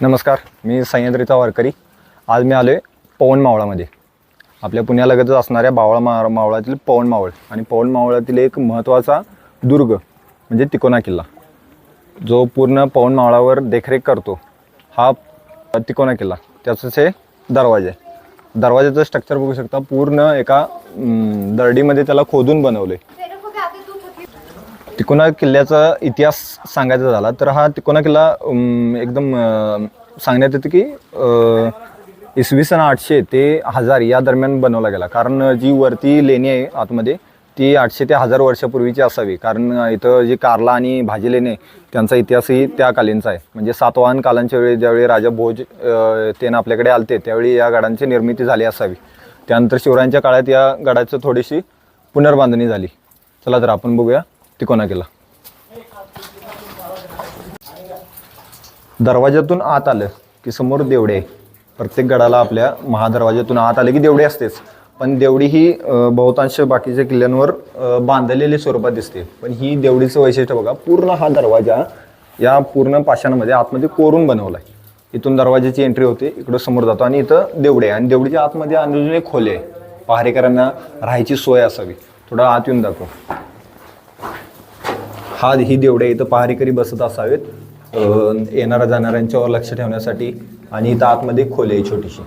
नमस्कार मी सह्याद्रीचा वारकरी आज मी आलो आहे पवन मावळामध्ये. आपल्या पुण्यालगतच असणाऱ्या बावळा मा मावळातील पवन मावळ. आणि पवन मावळातील एक महत्त्वाचा दुर्ग म्हणजे तिकोना किल्ला. जो पूर्ण पवन मावळावर देखरेख करतो हा तिकोना किल्ला. त्याचंच हे दरवाजा आहे. दरवाजाचं स्ट्रक्चर बघू शकता पूर्ण एका दरडीमध्ये त्याला खोदून बनवलं आहे तिकोना किल्ल्याचा इतिहास सांगायचा झाला तर हा तिकोना किल्ला एकदम सांगण्यात येतं की इसवी सन आठशे ते हजार या दरम्यान बनवला गेला. कारण जी वरती लेणी आहे आतमध्ये ती आठशे ते हजार वर्षापूर्वीची असावी. कारण इथं जे कारला आणि भाजी लेणे त्यांचा इतिहासही त्या कालीनचा आहे. म्हणजे सातवाहन कालांच्या वेळी ज्यावेळी राजा भोज तेन तेनं आपल्याकडे आलते त्यावेळी या गडांची निर्मिती झाली असावी. त्यानंतर शिवरायांच्या काळात या गडाचं थोडीशी पुनर्बांधणी झाली. चला तर आपण बघूया. तिकोना केला? दरवाज्यातून आत आलं की समोर देवडे आहे. प्रत्येक गडाला आपल्या महादरवाज्यातून आत आले की देवडे असतेच. पण देवडी ही बहुतांश बाकीच्या किल्ल्यांवर बांधलेली स्वरूपात दिसते. पण ही देवडीचं वैशिष्ट्य बघा पूर्ण हा दरवाजा या पूर्ण पाषाणामध्ये आतमध्ये कोरून बनवला आहे इथून दरवाजाची एंट्री होते इकडं समोर जातो आणि इथं देवडे आणि देवडीच्या आतमध्ये अजून एक खोले आहे. पहारेकरांना राहायची सोय असावी. थोडं आत येऊन दाखव. हा ही देवडे इथं पहारेकरी बसत असावेत. येणाऱ्या जाणाऱ्यांच्यावर लक्ष ठेवण्यासाठी आणि इथं आतमध्ये खोली आहे छोटीशी.